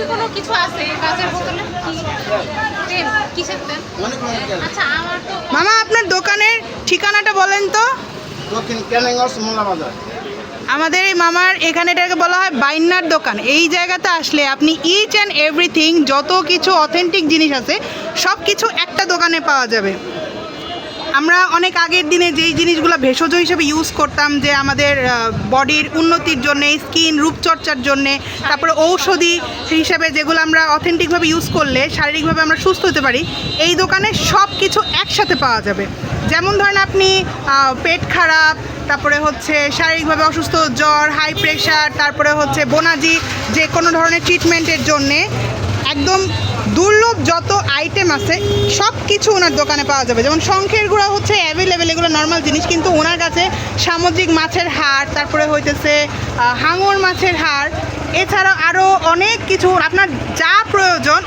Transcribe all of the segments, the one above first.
তেল কোনো কিছু আছে বোতলে তেল কিসের তেল আচ্ছা আমার তো মামা আপনার দোকানের ঠিকানাটা বলেন তো। দক্ষিণ ক্যালেঙ্গস মোল্লা বাজার। আমাদের এই মামার এখানে এটাকে বলা হয় বাইন্নার দোকান। এই জায়গাতে আসলে আপনি ইচ অ্যান্ড এভরিথিং যত কিছু অথেন্টিক জিনিস আছে সব কিছু একটা দোকানে পাওয়া যাবে। আমরা অনেক আগের দিনে যেই জিনিসগুলো ভেষজ হিসেবে ইউজ করতাম, যে আমাদের বডির উন্নতির জন্য স্কিন রূপচর্চার জন্যে, তারপরে ঔষধি হিসেবে যেগুলো আমরা অথেন্টিকভাবে ইউজ করলে শারীরিকভাবে আমরা সুস্থ হতে পারি, এই দোকানে সব কিছু একসাথে পাওয়া যাবে। যেমন ধরেন আপনি পেট খারাপ, তারপরে হচ্ছে শারীরিকভাবে অসুস্থ, জ্বর হাই প্রেশার তারপরে হচ্ছে বোনাজি, যে কোনো ধরনের ট্রিটমেন্টের জন্যে একদম দুর্লভ যত আইটেম আছে সব কিছু ওনার দোকানে পাওয়া যাবে। যেমন শঙ্খের গুঁড়া হচ্ছে অ্যাভেলেবেল এগুলো নর্মাল জিনিস, কিন্তু ওনার কাছে সামুদ্রিক মাছের হাড়, তারপরে হইতেছে হাঙর মাছের হাড় এছাড়া আরও অনেক কিছু আপনার যা প্রয়োজন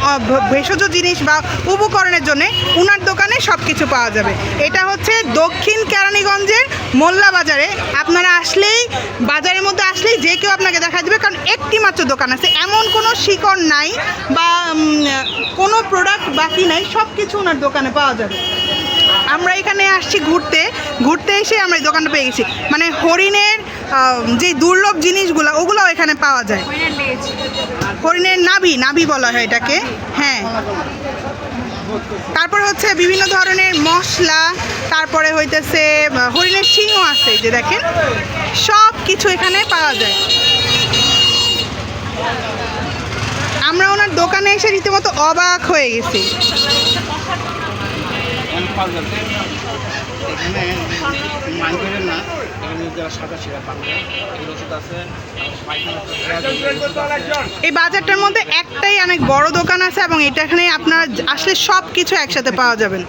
ভেষজ জিনিস বা উপকরণের জন্য ওনার দোকানে সব কিছু পাওয়া যাবে। এটা হচ্ছে দক্ষিণ কেরানীগঞ্জের মোল্লা বাজারে। আপনারা আসলেই, বাজারের মধ্যে আসলেই যে কেউ আপনাকে দেখা দেবে, কারণ একটি মাত্র দোকান আছে। এমন কোনো শিকড় নাই বা বাকি নাই সব কিছু ওনার দোকানে পাওয়া যাবে। আমরা এখানে আসছি ঘুরতে ঘুরতে এসে আমরা এই দোকানটা পেয়ে গেছি। মানে হরিণের যে দুর্লভ জিনিসগুলো, ওগুলোও এখানে পাওয়া যায়। হরিণের নাভি নাভি বলা হয় এটাকে। হ্যাঁ। তারপর হচ্ছে বিভিন্ন ধরনের মশলা, তারপরে হইতেছে হরিণের সিংহ আছে যে দেখেন। সব কিছু এখানে পাওয়া যায়। আমরা ওনার দোকানে এসে রীতিমতো অবাক হয়ে গেছি। এই বাজারটার মধ্যে একটাই অনেক বড় দোকান আছে এবং এটা এখানে আপনারা আসলে সব কিছু একসাথে পাওয়া যাবেন।